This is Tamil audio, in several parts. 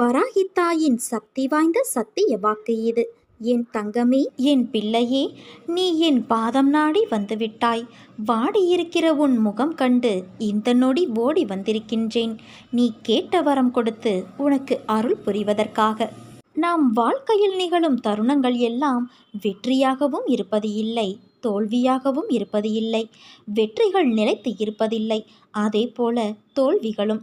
வராகி தாயின் சக்தி வாய்ந்த சத்திய வாக்கு இது. என் தங்கமே என் பிள்ளையே நீ என் பாதம் நாடி வந்துவிட்டாய். வாடியிருக்கிற உன் முகம் கண்டு இந்த நொடி ஓடி வந்திருக்கின்றேன். நீ கேட்ட வரம் கொடுத்து உனக்கு அருள் புரிவதற்காக. நாம் வாழ்க்கையில் நிகழும் தருணங்கள் எல்லாம் வெற்றியாகவும் இருப்பது இல்லை தோல்வியாகவும் இருப்பது இல்லை. வெற்றிகள் நிலைத்து இருப்பதில்லை அதே போல தோல்விகளும்.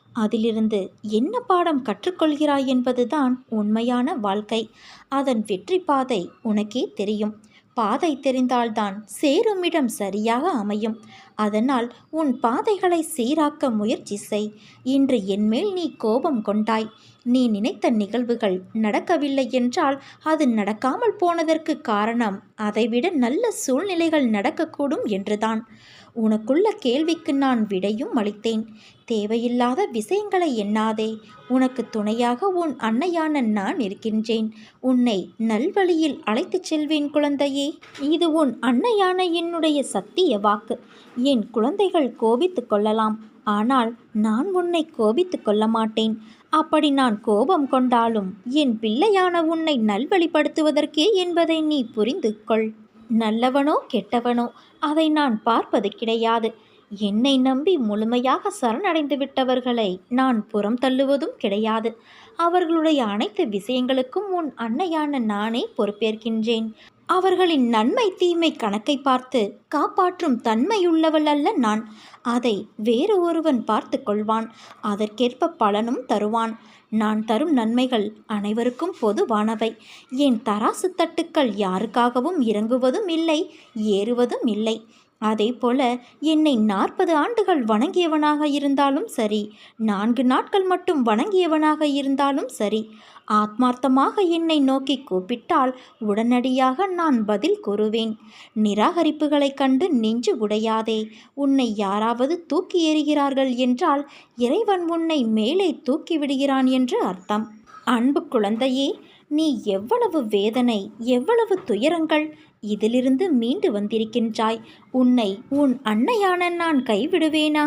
அதிலிருந்து என்ன பாடம் கற்றுக்கொள்கிறாய் என்பதுதான் உண்மையான வாழ்க்கை. அதன் வெற்றி பாதை உனக்கே தெரியும். பாதை தெரிந்தால்தான் சேருமிடம் சரியாக அமையும். அதனால் உன் பாதைகளை சீராக்க முயற்சி செய். இன்று என்மேல் நீ கோபம் கொண்டாய். நீ நினைத்த நிகழ்வுகள் நடக்கவில்லை என்றால் அது நடக்காமல் போனதற்கு காரணம் அதைவிட நல்ல சூழ்நிலைகள் நடக்கக்கூடும் என்றுதான். உனக்குள்ள கேள்விக்கு நான் விடையும் அளித்தேன். தேவையில்லாத விஷயங்களை எண்ணாதே. உனக்கு துணையாக உன் அன்னையான நான் இருக்கின்றேன். உன்னை நல்வழியில் அழைத்துச் செல்வேன் குழந்தையே. இது உன் அன்னையான என்னுடைய சத்திய வாக்கு. என் குழந்தைகள் கோபித்து கொள்ளலாம். ஆனால் நான் உன்னை கோபித்து கொள்ள மாட்டேன். அப்படி நான் கோபம் கொண்டாலும் என் பிள்ளையான உன்னை நல்வழிப்படுத்துவதற்கே என்பதை நீ புரிந்து கொள் நல்லவனோ கெட்டவனோ அதை நான் பார்ப்பது கிடையாது. என்னை நம்பி முழுமையாக சரணடைந்து விட்டவர்களை நான் புறம் தள்ளுவதும் கிடையாது. அவர்களுடைய அனைத்து விஷயங்களுக்கும் உன் அன்னையான நானே பொறுப்பேற்கின்றேன். அவர்களின் நன்மை தீமை கணக்கை பார்த்து காப்பாற்றும் தன்மையுள்ளவள் அல்ல நான். அதை வேறு ஒருவன் பார்த்து கொள்வான். அதற்கேற்ப பலனும் தருவான். நான் தரும் நன்மைகள் அனைவருக்கும் பொதுவானவை. என் தராசு தட்டுக்கள் யாருக்காகவும் இறங்குவதும் இல்லை ஏறுவதும் இல்லை. அதே போல என்னை நாற்பது ஆண்டுகள் வணங்கியவனாக இருந்தாலும் சரி நான்கு நாட்கள் மட்டும் வணங்கியவனாக இருந்தாலும் சரி ஆத்மார்த்தமாக என்னை நோக்கி கூப்பிட்டால் உடனடியாக நான் பதில் கூறுவேன். நிராகரிப்புகளைக் கண்டு நெஞ்சு உடையாதே உன்னை யாராவது தூக்கி எறிகிறார்கள் என்றால் இறைவன் உன்னை மேலே தூக்கி விடுகிறான் என்று அர்த்தம். அன்பு குழந்தையே நீ எவ்வளவு வேதனை எவ்வளவு துயரங்கள் இதிலிருந்து மீண்டு வந்திருக்கின்றாய்? உன்னை உன் அன்னையான நான் கைவிடுவேனா?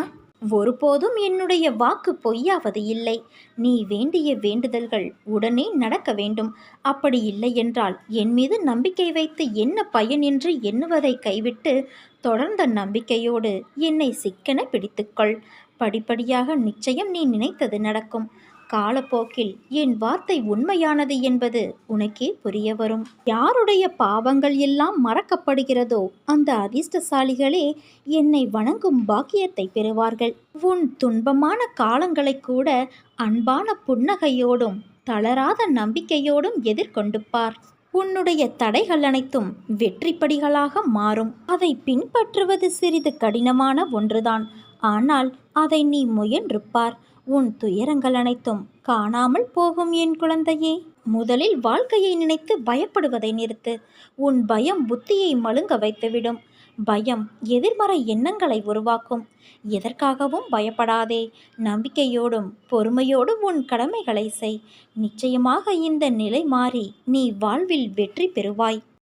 ஒருபோதும் என்னுடைய வாக்கு பொய்யாவது இல்லை. நீ வேண்டிய வேண்டுதல்கள் உடனே நடக்க வேண்டும். அப்படி இல்லை என்றால் என் மீது நம்பிக்கை வைத்து என்ன பயன் என்று எண்ணுவதை கைவிட்டு தொடர்ந்த நம்பிக்கையோடு என்னை சிக்கென பிடித்துக்கொள். படிப்படியாக நிச்சயம் நீ நினைத்தது நடக்கும். காலப்போக்கில் என் வார்த்தை உண்மையானது என்பது உனக்கே புரிய வரும். யாருடைய பாவங்கள் எல்லாம் மறக்கப்படுகிறதோ அந்த அதிர்ஷ்டசாலிகளே என்னை வணங்கும் பாக்கியத்தை பெறுவார்கள். உன் துன்பமான காலங்களை கூட அன்பான புன்னகையோடும் தளராத நம்பிக்கையோடும் எதிர்கொண்டு பார் உன்னுடைய தடைகள் அனைத்தும் வெற்றிப்படிகளாக மாறும். அதை பின்பற்றுவது சிறிது கடினமான ஒன்றுதான். ஆனால் அதை நீ முயன்று பார் உன் துயரங்கள் அனைத்தும் காணாமல் போகும் என் குழந்தையே. முதலில் வாழ்க்கையை நினைத்து பயப்படுவதை நிறுத்து. உன் பயம் புத்தியை மழுங்க வைத்துவிடும். பயம் எதிர்மறை எண்ணங்களை உருவாக்கும். எதற்காகவும் பயப்படாதே. நம்பிக்கையோடும் பொறுமையோடும் உன் கடமைகளை செய். நிச்சயமாக இந்த நிலை மாறி நீ வாழ்வில் வெற்றி பெறுவாய்.